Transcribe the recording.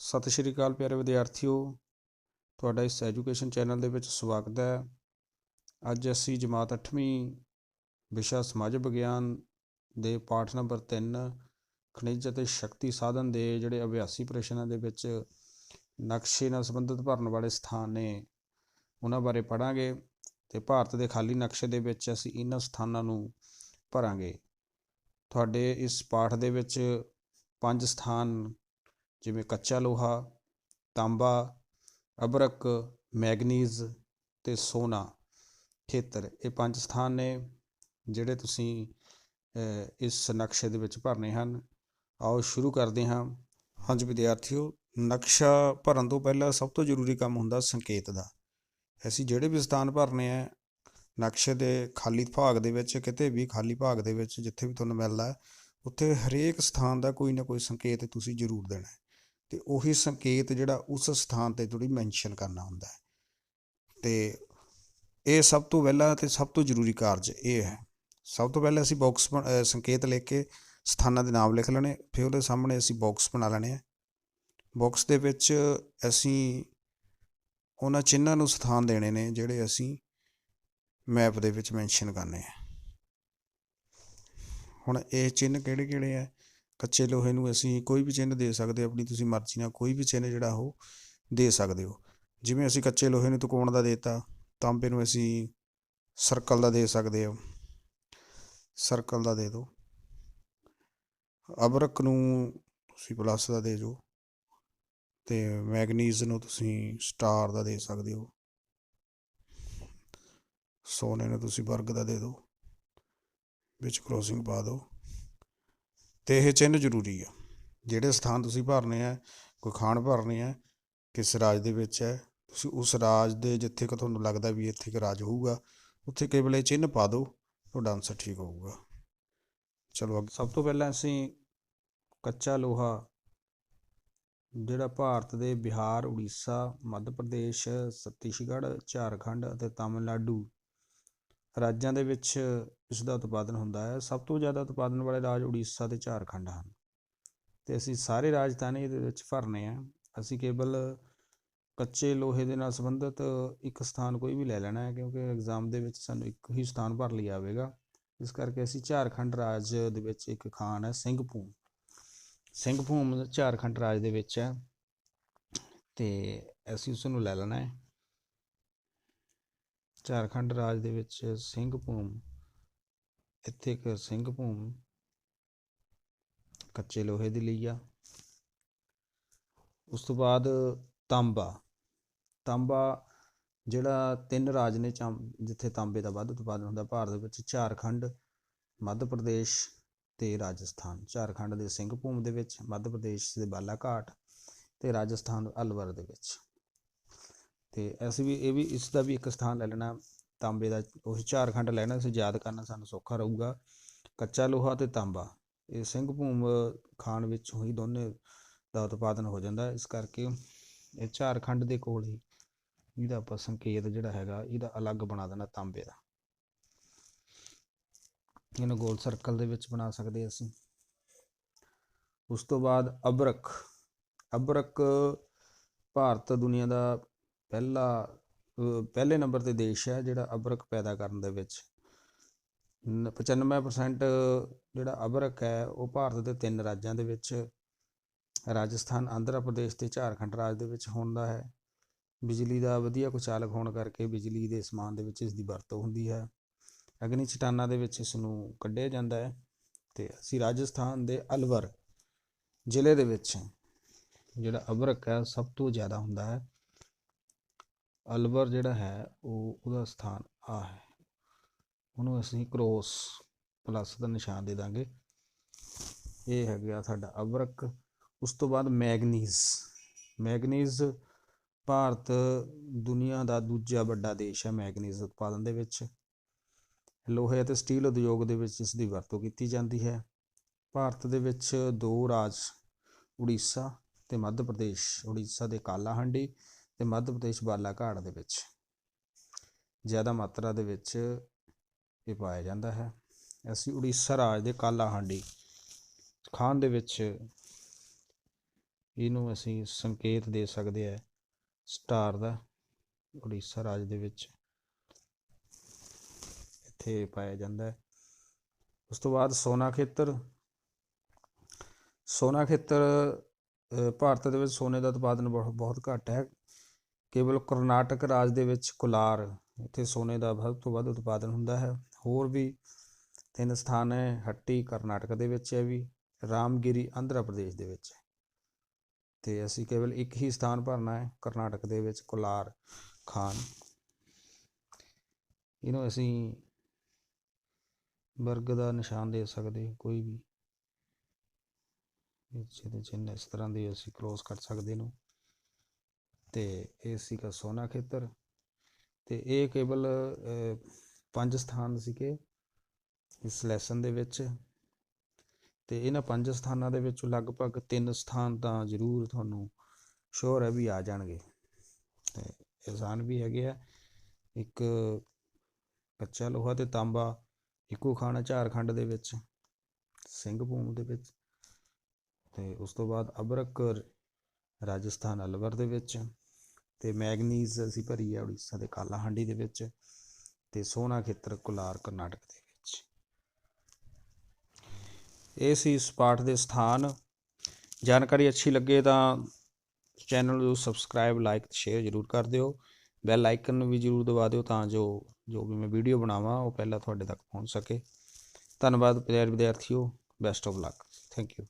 ਸਤਿ ਸ਼੍ਰੀ ਅਕਾਲ ਪਿਆਰੇ ਵਿਦਿਆਰਥੀਓ। ਤੁਹਾਡਾ ਇਸ ਐਜੂਕੇਸ਼ਨ ਚੈਨਲ ਦੇ ਵਿੱਚ ਸਵਾਗਤ ਹੈ। ਅੱਜ ਅਸੀਂ ਜਮਾਤ 8ਵੀਂ ਵਿਸ਼ਾ ਸਮਾਜ ਵਿਗਿਆਨ ਦੇ ਪਾਠ ਨੰਬਰ 3 ਖਣਿਜ ਅਤੇ ਸ਼ਕਤੀ ਸਾਧਨ ਦੇ ਜਿਹੜੇ ਅਭਿਆਸੀ ਪ੍ਰਸ਼ਨਾਂ ਦੇ ਵਿੱਚ ਨਕਸ਼ੇ ਨਾਲ ਸੰਬੰਧਿਤ ਭਰਨ ਵਾਲੇ ਸਥਾਨ ਨੇ, ਉਹਨਾਂ ਬਾਰੇ ਪੜਾਂਗੇ ਤੇ ਭਾਰਤ ਦੇ ਖਾਲੀ ਨਕਸ਼ੇ ਦੇ ਵਿੱਚ ਅਸੀਂ ਇਹਨਾਂ ਸਥਾਨਾਂ ਨੂੰ ਭਰਾਂਗੇ। ਤੁਹਾਡੇ ਇਸ ਪਾਠ ਦੇ ਵਿੱਚ ਪੰਜ ਸਥਾਨ ਜਿਵੇਂ ਕੱਚਾ ਲੋਹਾ, ਤਾਂਬਾ, ਅਬਰਕ, ਮੈਗਨੀਜ਼ ਤੇ ਸੋਨਾ। ਖੇਤਰ, ਇਹ ਪੰਜ ਸਥਾਨ ਨੇ ਜਿਹੜੇ ਤੁਸੀਂ ਇਸ ਨਕਸ਼ੇ ਦੇ ਵਿੱਚ ਭਰਨੇ ਹਨ। ਆਓ ਸ਼ੁਰੂ ਕਰਦੇ ਹਾਂ। ਹਾਂਜੀ ਵਿਦਿਆਰਥੀਓ, ਨਕਸ਼ਾ ਭਰਨ ਤੋਂ ਪਹਿਲਾਂ ਸਭ ਤੋਂ ਜ਼ਰੂਰੀ ਕੰਮ ਹੁੰਦਾ ਸੰਕੇਤ ਦਾ। ਅਸੀਂ ਜਿਹੜੇ ਵੀ ਸਥਾਨ ਭਰਨੇ ਆ, ਨਕਸ਼ੇ ਦੇ ਖਾਲੀ ਭਾਗ ਦੇ ਵਿੱਚ, ਕਿਤੇ ਵੀ ਖਾਲੀ ਭਾਗ ਦੇ ਵਿੱਚ, ਜਿੱਥੇ ਵੀ ਤੁਹਾਨੂੰ ਮਿਲਦਾ, ਉੱਥੇ ਹਰੇਕ ਸਥਾਨ ਦਾ ਕੋਈ ਨਾ ਕੋਈ ਸੰਕੇਤ ਤੁਸੀਂ ਜ਼ਰੂਰ ਦੇਣਾ। ਹੈ ਤੇ ਉਹੀ ਸੰਕੇਤ ਜਿਹੜਾ ਉਸ ਸਥਾਨ ਤੇ ਥੋੜੀ ਮੈਂਸ਼ਨ ਕਰਨਾ ਹੁੰਦਾ ਹੈ। ਤੇ ਇਹ ਸਭ ਤੋਂ ਪਹਿਲਾ ਤੇ ਸਭ ਤੋਂ ਜ਼ਰੂਰੀ ਕਾਰਜ ਇਹ ਹੈ। ਸਭ ਤੋਂ ਪਹਿਲਾਂ ਅਸੀਂ ਬਾਕਸ ਸੰਕੇਤ ਲਿਖ ਕੇ ਸਥਾਨਾਂ ਦੇ ਨਾਮ ਲਿਖ ਲੈਣੇ, ਫਿਰ ਉਹਦੇ ਸਾਹਮਣੇ ਅਸੀਂ ਬਾਕਸ ਬਣਾ ਲੈਣੇ ਆ। ਬਾਕਸ ਦੇ ਵਿੱਚ ਅਸੀਂ ਉਹਨਾਂ ਚਿੰਨ੍ਹਾਂ ਨੂੰ ਸਥਾਨ ਦੇਣੇ ਨੇ ਜਿਹੜੇ ਅਸੀਂ ਮੈਪ ਦੇ ਵਿੱਚ ਮੈਂਸ਼ਨ ਕਰਨੇ ਆ। ਹੁਣ ਇਹ ਚਿੰਨ੍ਹ ਕਿਹੜੇ ਕਿਹੜੇ ਆ? ਕੱਚੇ ਲੋਹੇ ਨੂੰ ਅਸੀਂ ਕੋਈ ਵੀ ਚਿੰਨ੍ਹ ਦੇ ਸਕਦੇ ਆਪਣੀ ਤੁਸੀਂ ਮਰਜ਼ੀ ਨਾਲ ਕੋਈ ਵੀ ਚਿੰਨ੍ਹ ਜਿਹੜਾ ਉਹ ਦੇ ਸਕਦੇ ਹੋ। ਜਿਵੇਂ ਅਸੀਂ ਕੱਚੇ ਲੋਹੇ ਨੂੰ ਤਕੋਣ ਦਾ ਦੇਤਾ, ਤਾਂਬੇ ਨੂੰ ਅਸੀਂ ਸਰਕਲ ਦਾ ਦੇ ਸਕਦੇ ਹੋ। ਸਰਕਲ ਦਾ ਦੇ ਦਿਓ। ਅਬਰਕ ਨੂੰ ਤੁਸੀਂ ਪਲੱਸ ਦਾ ਦੇ ਜੋ ਤੇ ਮੈਗਨੀਜ਼ ਨੂੰ ਤੁਸੀਂ ਸਟਾਰ ਦਾ ਦੇ ਸਕਦੇ ਹੋ। ਸੋਨੇ ਨੂੰ ਤੁਸੀਂ ਵਰਗ ਦਾ ਦੇ ਦਿਓ। ਵਿੱਚ ਕ੍ਰੋਸਿੰਗ ਪਾ ਦਿਓ। ਤੇ ਇਹ ਚਿੰਨ੍ਹ ਜ਼ਰੂਰੀ ਆ। ਜਿਹੜੇ ਸਥਾਨ ਤੁਸੀਂ ਭਰਨੇ ਆ, ਕੋਈ ਖਾਣ ਭਰਨੇ ਹੈ ਕਿਸ ਰਾਜ ਦੇ ਵਿੱਚ ਹੈ, ਤੁਸੀਂ ਉਸ ਰਾਜ ਦੇ ਜਿੱਥੇ ਕਿ ਤੁਹਾਨੂੰ ਲੱਗਦਾ ਵੀ ਇੱਥੇ ਕਿ ਰਾਜ ਹੋਊਗਾ, ਉੱਥੇ ਕੇਵਲ ਇਹ ਚਿੰਨ੍ਹ ਪਾ ਦਿਓ, ਤੁਹਾਡਾ ਆਨਸਰ ਠੀਕ ਹੋਊਗਾ। ਚਲੋ ਅੱਗੇ। ਸਭ ਤੋਂ ਪਹਿਲਾਂ ਅਸੀਂ ਕੱਚਾ ਲੋਹਾ, ਜਿਹੜਾ ਭਾਰਤ ਦੇ ਬਿਹਾਰ, ਉੜੀਸਾ, ਮੱਧ ਪ੍ਰਦੇਸ਼, ਛੱਤੀਸਗੜ੍ਹ, ਝਾਰਖੰਡ ਅਤੇ ਤਾਮਿਲਨਾਡੂ ਰਾਜਾਂ ਦੇ ਵਿੱਚ ਇਸ ਦਾ ਉਤਪਾਦਨ ਹੁੰਦਾ ਹੈ। ਸਭ ਤੋਂ ਜ਼ਿਆਦਾ ਉਤਪਾਦਨ ਵਾਲੇ ਰਾਜ ਉੜੀਸਾ ਤੇ ਝਾਰਖੰਡ ਹਨ। ਤੇ ਅਸੀਂ ਸਾਰੇ ਰਾਜਧਾਨੀ ਇਹਦੇ ਵਿੱਚ ਭਰਨੇ ਆ। ਅਸੀਂ ਕੇਵਲ ਕੱਚੇ ਲੋਹੇ ਦੇ ਨਾਲ ਸੰਬੰਧਿਤ ਇੱਕ ਸਥਾਨ ਕੋਈ ਵੀ ਲੈ ਲੈਣਾ ਹੈ, ਕਿਉਂਕਿ ਐਗਜ਼ਾਮ ਦੇ ਵਿੱਚ ਸਾਨੂੰ ਇੱਕ ਹੀ ਸਥਾਨ ਭਰ ਲਈ ਆਵੇਗਾ ਇਸ ਕਰਕੇ ਅਸੀਂ ਝਾਰਖੰਡ ਰਾਜ ਦੇ ਵਿੱਚ ਇੱਕ ਖਾਨ ਹੈ, ਸਿੰਘਭੂਮ। ਸਿੰਘਭੂਮ ਝਾਰਖੰਡ ਰਾਜ ਦੇ ਵਿੱਚ ਹੈ। ਤੇ ਅਸੀਂ ਉਸ ਨੂੰ ਲੈ ਲੈਣਾ ਹੈ। ਝਾਰਖੰਡ ਰਾਜ ਦੇ ਵਿੱਚ ਸਿੰਘਭੂਮ ਇੱਥੇ ਇੱਕ ਸਿੰਘਭੂਮ ਕੱਚੇ ਲੋਹੇ ਦੀ ਲਈ ਆ। ਉਸ ਤੋਂ ਬਾਅਦ ਤਾਂਬਾ ਤਾਂਬਾ ਜਿਹੜਾ ਤਿੰਨ ਰਾਜ ਨੇ ਚਾਂ- ਜਿੱਥੇ ਤਾਂਬੇ ਦਾ ਵੱਧ ਉਤਪਾਦਨ ਹੁੰਦਾ, ਭਾਰਤ ਵਿੱਚ ਝਾਰਖੰਡ, ਮੱਧ ਪ੍ਰਦੇਸ਼ ਤੇ ਰਾਜਸਥਾਨ। ਝਾਰਖੰਡ ਦੇ ਸਿੰਘਭੂਮ ਦੇ ਵਿੱਚ, ਮੱਧ ਪ੍ਰਦੇਸ਼ ਦੇ ਬਾਲਾਘਾਟ ਤੇ ਰਾਜਸਥਾਨ ਅਲਵਰ ਦੇ ਵਿੱਚ। ਤੇ ਅਸੀਂ ਵੀ ਇਹ ਵੀ ਇਸ ਦਾ ਵੀ ਇੱਕ ਸਥਾਨ ਲੈ ਲੈਣਾ, ਤਾਂਬੇ ਦਾ, ਉਹ ਝਾਰਖੰਡ ਲੈਣਾ, ਅਸੀਂ ਯਾਦ ਕਰਨਾ ਸਾਨੂੰ ਸੌਖਾ ਰਹੂਗਾ। ਕੱਚਾ ਲੋਹਾ ਤੇ ਤਾਂਬਾ, ਇਹ ਸਿੰਘ ਭੂਮ ਖਾਨ ਵਿੱਚ ਹੀ ਦੋਨੇ ਦਾ ਉਤਪਾਦਨ ਹੋ ਜਾਂਦਾ। ਇਸ ਕਰਕੇ ਇਹ ਝਾਰਖੰਡ ਦੇ ਕੋਲ ਹੀ ਇਹਦਾ ਆਪਾਂ ਸੰਕੇਤ ਜਿਹੜਾ ਹੈਗਾ, ਇਹਦਾ ਅਲੱਗ ਬਣਾ ਦੇਣਾ ਤਾਂਬੇ ਦਾ। ਇਹਨੂੰ ਗੋਲ ਸਰਕਲ ਦੇ ਵਿੱਚ ਬਣਾ ਸਕਦੇ ਅਸੀਂ। ਉਸ ਤੋਂ ਬਾਅਦ ਅਬਰਕ ਅਬਰਕ ਭਾਰਤ ਦੁਨੀਆ ਦਾ ਪਹਿਲਾ ਪਹਿਲੇ ਨੰਬਰ ਤੇ ਦੇਸ਼ ਹੈ ਜਿਹੜਾ ਅਬਰਕ ਪੈਦਾ ਕਰਨ ਦੇ ਵਿੱਚ। ਨ- 95% ਜਿਹੜਾ ਅਬਰਕ ਹੈ, ਉਹ ਭਾਰਤ ਦੇ ਤਿੰਨ ਰਾਜਾਂ ਦੇ ਵਿੱਚ, ਰਾਜਸਥਾਨ, ਆਂਧਰਾ ਪ੍ਰਦੇਸ਼ ਤੇ ਝਾਰਖੰਡ ਰਾਜ ਦੇ ਵਿੱਚ ਹੁੰਦਾ ਹੈ। ਬਿਜਲੀ ਦਾ ਵਧੀਆ ਕੁਚਾਲਕ ਹੋਣ ਕਰਕੇ ਬਿਜਲੀ ਦੇ ਸਮਾਨ ਦੇ ਵਿੱਚ ਇਸ ਦੀ ਵਰਤੋਂ ਹੁੰਦੀ ਹੈ। ਅਗਨੀ ਚਟਾਨਾਂ ਦੇ ਵਿੱਚ ਇਸ ਨੂੰ ਕੱਢਿਆ ਜਾਂਦਾ ਹੈ ਤੇ ਅਸੀਂ ਰਾਜਸਥਾਨ ਦੇ ਅਲਵਰ ਜ਼ਿਲ੍ਹੇ ਦੇ ਵਿੱਚ ਜਿਹੜਾ ਅਬਰਕ ਹੈ, ਸਭ ਤੋਂ ਜ਼ਿਆਦਾ ਹੁੰਦਾ ਹੈ। ਅਲਵਰ ਜਿਹੜਾ ਹੈ, ਉਹ ਉਹਦਾ ਸਥਾਨ ਆ ਹੈ। ਉਹਨੂੰ ਅਸੀਂ ਕ੍ਰੋਸ ਪਲੱਸ ਦਾ ਨਿਸ਼ਾਨ ਦੇ ਦਾਂਗੇ। ਇਹ ਹੈ ਗਿਆ ਸਾਡਾ ਅਵਰਕ। ਉਸ ਤੋਂ ਬਾਅਦ ਮੈਗਨੀਜ਼। ਮੈਗਨੀਜ਼ ਭਾਰਤ ਦੁਨੀਆ ਦਾ ਦੂਜਾ ਵੱਡਾ ਦੇਸ਼ ਹੈ ਮੈਗਨੀਜ਼ ਉਤਪਾਦਨ ਦੇ ਵਿੱਚ। ਲੋਹੇ ਅਤੇ ਸਟੀਲ ਉਦਯੋਗ ਦੇ ਵਿੱਚ ਇਸ ਦੀ ਵਰਤੋਂ ਕੀਤੀ ਜਾਂਦੀ ਹੈ। ਭਾਰਤ ਦੇ ਵਿੱਚ ਦੋ ਰਾਜ, ਉੜੀਸਾ ਤੇ ਮੱਧ ਪ੍ਰਦੇਸ਼। ਉੜੀਸਾ ਦੇ ਕਾਲਾਹੰਡੀ ਤੇ ਮੱਧ ਪ੍ਰਦੇਸ਼ ਬਾਲਾਘਾਟ ਦੇ ਵਿੱਚ। ਜ਼ਿਆਦਾ ਮਾਤਰਾ ਦੇ ਵਿੱਚ ਇਹ ਪਾਇਆ ਜਾਂਦਾ ਹੈ। ਅਸੀਂ ਉੜੀਸਾ ਰਾਜ ਦੇ ਕਾਲਾਹਾਂਡੀ ਖਾਨ ਦੇ ਵਿੱਚ ਇਹਨੂੰ ਅਸੀਂ ਸੰਕੇਤ ਦੇ ਸਕਦੇ ਆ ਸਟਾਰ ਦਾ ਉੜੀਸਾ ਰਾਜ ਦੇ ਵਿੱਚ ਇੱਥੇ ਪਾਇਆ ਜਾਂਦਾ ਹੈ। ਉਸ ਤੋਂ ਬਾਅਦ ਸੋਨਾ ਖੇਤਰ। ਸੋਨਾ ਖੇਤਰ ਭਾਰਤ ਦੇ ਵਿੱਚ ਸੋਨੇ ਦਾ ਉਤਪਾਦਨ ਬਹੁਤ ਬਹੁਤ ਘੱਟ ਹੈ। ਕੇਵਲ ਕਰਨਾਟਕ ਰਾਜ ਦੇ ਵਿੱਚ ਕੋਲਾਰ, ਇੱਥੇ ਸੋਨੇ ਦਾ ਸਭ ਤੋਂ ਵੱਧ ਉਤਪਾਦਨ ਹੁੰਦਾ ਹੈ। ਹੋਰ ਵੀ ਤਿੰਨ ਸਥਾਨ ਹੈ, ਹੱਟੀ ਕਰਨਾਟਕ ਦੇ ਵਿੱਚ ਹੈ ਵੀ, ਰਾਮਗਿਰੀ ਆਂਧਰਾ ਪ੍ਰਦੇਸ਼ ਦੇ ਵਿੱਚ ਹੈ। ਤੇ ਅਸੀਂ ਕੇਵਲ ਇੱਕ ਹੀ ਸਥਾਨ ਭਰਨਾ ਹੈ, ਕਰਨਾਟਕ ਦੇ ਵਿੱਚ ਕੋਲਾਰ ਖਾਨ। ਇਹਨੂੰ ਅਸੀਂ ਵਰਗ ਦਾ ਨਿਸ਼ਾਨ ਦੇ ਸਕਦੇ ਕੋਈ ਵੀ। ਜਿਹਦੇ ਚਿੰਨ੍ਹ ਇਸ ਤਰ੍ਹਾਂ ਦੇ ਅਸੀਂ ਕਲੋਜ਼ ਕਰ ਸਕਦੇ ਇਹਨੂੰ। ਤੇ ਇਹ ਸੀਗਾ ਸੋਨਾ ਖੇਤਰ ਤੇ ਇਹ ਕੇਵਲ ਪੰਜ ਸਥਾਨ ਸੀਗੇ ਇਸ ਲੈਸਨ ਦੇ ਵਿੱਚ ਤੇ ਇਹਨਾਂ ਪੰਜ ਸਥਾਨਾਂ ਦੇ ਵਿੱਚੋਂ ਲਗਭਗ ਤਿੰਨ ਸਥਾਨ ਤਾਂ ਜ਼ਰੂਰ ਤੁਹਾਨੂੰ ਸ਼ੋਰ ਹੈ ਵੀ ਆ ਜਾਣਗੇ। ਤੇ ਆਸਾਨ ਵੀ ਹੈਗੇ ਆ, ਇੱਕ ਕੱਚਾ ਲੋਹਾ ਤੇ ਤਾਂਬਾ, ਇੱਕੋ ਖਾਨਾ ਝਾਰਖੰਡ ਦੇ ਵਿੱਚ ਸਿੰਘ ਭੂਮ ਦੇ ਵਿੱਚ ਤੇ ਉਸ ਤੋਂ ਬਾਅਦ ਅਬਰਕ ਰਾਜਸਥਾਨ ਅਲਵਰ ਦੇ ਵਿੱਚ ਤੇ ਮੈਗਨੀਜ਼ ਅਸੀਂ ਭਰੀ ਹੈ ਉੜੀਸਾ ਦੇ ਕਾਲਾਹਾਂਡੀ ਦੇ ਵਿੱਚ ਤੇ ਸੋਨਾ ਖੇਤਰ ਕੋਲਾਰ ਕਰਨਾਟਕ ਦੇ ਵਿੱਚ। ਇਹ ਸੀ ਇਸ ਪਾਠ ਦੇ ਸਥਾਨ। ਜਾਣਕਾਰੀ ਅੱਛੀ ਲੱਗੇ ਤਾਂ ਚੈਨਲ ਨੂੰ ਸਬਸਕ੍ਰਾਈਬ, ਲਾਈਕ, ਸ਼ੇਅਰ ਜ਼ਰੂਰ ਕਰ ਦਿਓ। ਬੈਲ ਆਈਕਨ ਨੂੰ ਵੀ ਜ਼ਰੂਰ ਦਬਾ ਦਿਓ ਤਾਂ ਜੋ ਜੋ ਵੀ ਮੈਂ ਵੀਡੀਓ ਬਣਾਵਾਂ, ਉਹ ਪਹਿਲਾਂ ਤੁਹਾਡੇ ਤੱਕ ਪਹੁੰਚ ਸਕੇ। ਧੰਨਵਾਦ, ਪਿਆਰੇ ਵਿਦਿਆਰਥੀਓ। Best of luck. Thank you.